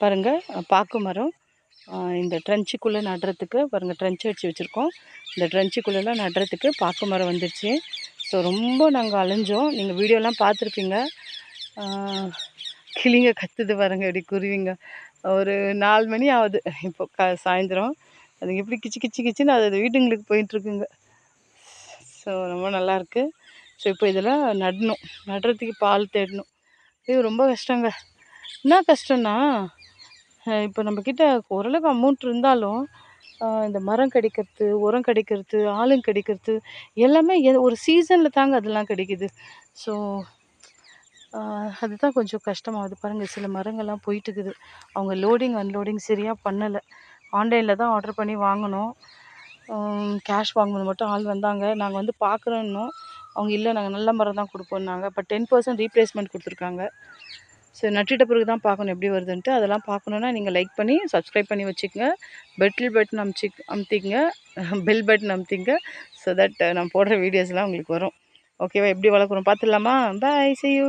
பாருங்கள் பாக்கு மரம். இந்த ட்ரென்ச்சுக்குள்ளே நடுறதுக்கு பாருங்கள் ட்ரென்ச் வச்சு வச்சுருக்கோம். இந்த ட்ரென்ச்சுக்குள்ளெல்லாம் நடுறதுக்கு பாக்கு மரம் வந்துடுச்சு ஸோ ரொம்ப நாங்கள் அலைஞ்சோம். நீங்கள் வீடியோலாம் பார்த்துருப்பீங்க. கிளிங்க கத்துது பாருங்க இப்படி குருவிங்க. ஒரு நாலு மணி ஆகுது இப்போ க சாயந்தரம். அதுங்க எப்படி கிச்சு கிச்சு கிச்சுன்னு அது அது வீட்டுங்களுக்கு போயிட்டுருக்குங்க ஸோ ரொம்ப நல்லாயிருக்கு ஸோ இப்போ இதெல்லாம் நடணும். நடுறதுக்கு பால் தேடணும். இது ரொம்ப கஷ்டங்க. என்ன கஷ்டம்னா இப்போ நம்மக்கிட்ட ஓரளவுக்கு அமௌண்ட் இருந்தாலும் இந்த மரம் கிடைக்கிறது உரம் கிடைக்கிறது ஆளுங்க கிடைக்கிறது எல்லாமே ஒரு சீசனில் தாங்க அதெல்லாம் கிடைக்கிது. ஸோ அதுதான் கொஞ்சம் கஷ்டமாகுது. பாருங்கள் சில மரங்கள்லாம் போயிட்டுக்குது. அவங்க லோடிங் அன்லோடிங் சரியாக பண்ணலை. ஆன்லைனில் தான் ஆர்டர் பண்ணி வாங்கினோம். கேஷ் வாங்கும்போது மட்டும் ஆள் வந்தாங்க. நாங்கள் வந்து பார்க்குறோன்னும் அவங்க இல்லை நாங்கள் நல்ல மரம் தான் கொடுப்போம்னாங்க. பட் டென் பர்சன்ட் ரீப்ளேஸ்மெண்ட் கொடுத்துருக்காங்க. ஸோ நட்டுட்ட பிறகு தான் பார்க்கணும் எப்படி வருதுன்ட்டு. அதெல்லாம் பார்க்கணுன்னா நீங்கள் லைக் பண்ணி சப்ஸ்கிரைப் பண்ணி வச்சுக்கோங்க. பெட்டில் பட்டன் அமுச்சி அமுத்திங்க பெல் பட்டன் அமுத்திங்க ஸோ தட் நான் போடுற வீடியோஸ்லாம் உங்களுக்கு வரும். ஓகேவா எப்படி வளர்க்குறோம்? பார்த்துடலாமா? பாய் சி யூ